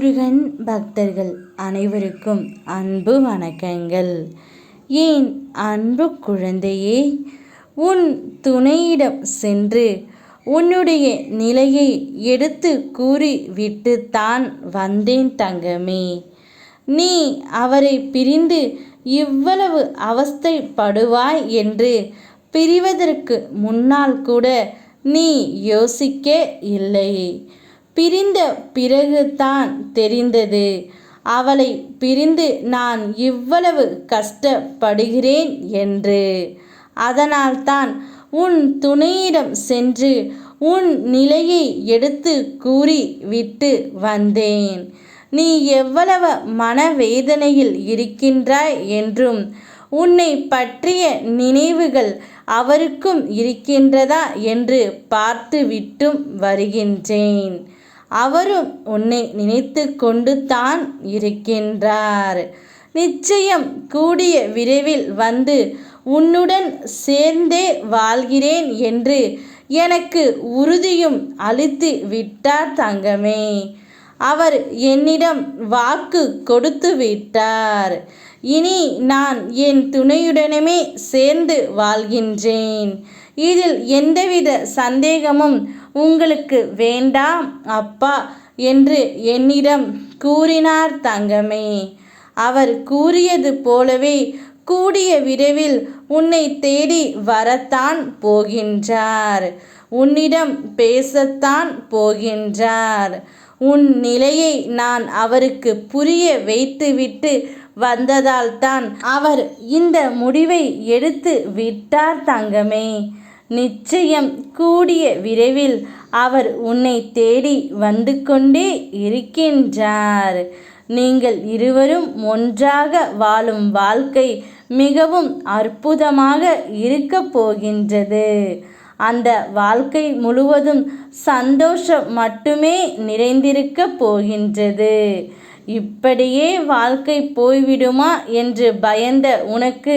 முருகன் பக்தர்கள் அனைவருக்கும் அன்பு வணக்கங்கள். ஏன் அன்பு குழந்தையே உன் துணையிடம் சென்று உன்னுடைய நிலையை எடுத்து கூறி விட்டுத்தான் வந்தேன் தங்கமே. நீ அவரை பிரிந்து இவ்வளவு அவஸ்தைப்படுவாய் என்று பிரிவதற்கு முன்னால் கூட நீ யோசிக்க இல்லை பிரிந்த பிறகுதான் தெரிந்தது. அவளை பிரிந்து நான் இவ்வளவு கஷ்டப்படுகிறேன் என்று. அதனால்தான் உன் துணையிடம் சென்று உன் நிலையை எடுத்து கூறி விட்டு வந்தேன். நீ எவ்வளவு மனவேதனையில் இருக்கின்றாய் என்றும் உன்னை பற்றிய நினைவுகள் அவருக்கும் இருக்கின்றதா என்று பார்த்துவிட்டும் வருகின்றேன். அவரும் உன்னை நினைத்து கொண்டு தான் இருக்கின்றார். நிச்சயம் கூடிய விரைவில் வந்து உன்னுடன் சேர்ந்தே வாழ்கிறேன் என்று எனக்கு உறுதியும் அளித்து விட்டார் தங்கமே. அவர் என்னிடம் வாக்கு கொடுத்து விட்டார். இனி நான் என் துணையுடனுமே சேர்ந்து வாழ்கின்றேன். இதில் எந்தவித சந்தேகமும் உங்களுக்கு வேண்டாம் அப்பா என்று என்னிடம் கூறினார் தங்கமே. அவர் கூறியது போலவே கூடிய விரைவில் உன்னை தேடி வரத்தான் போகின்றார். உன்னிடம் பேசத்தான் போகின்றார். உன் நிலையை நான் அவருக்கு புரிய வைத்துவிட்டு வந்ததால்தான் அவர் இந்த முடிவை எடுத்து விட்டார் தங்கமே. நிச்சயம் கூடிய விரைவில் அவர் உன்னை தேடி வந்து கொண்டே இருக்கின்றார். நீங்கள் இருவரும் ஒன்றாக வாழும் வாழ்க்கை மிகவும் அற்புதமாக இருக்க போகின்றது. அந்த வாழ்க்கை முழுவதும் சந்தோஷம் மட்டுமே நிறைந்திருக்க போகின்றது. இப்படியே வாழ்க்கை போய்விடுமா என்று பயந்த உனக்கு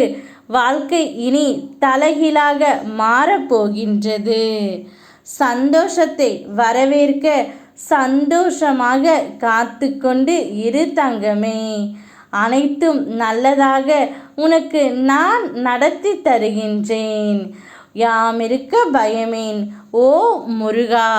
வாழ்க்கை இனி தலைகீழாக மாறப்போகின்றது. சந்தோஷத்தை வரவேற்க சந்தோஷமாக காத்து கொண்டு இரு தங்கமே. அனைத்தும் நல்லதாக உனக்கு நான் நடத்தி தருகின்றேன். யாமிருக்க பயமேன் ஓ முருகா!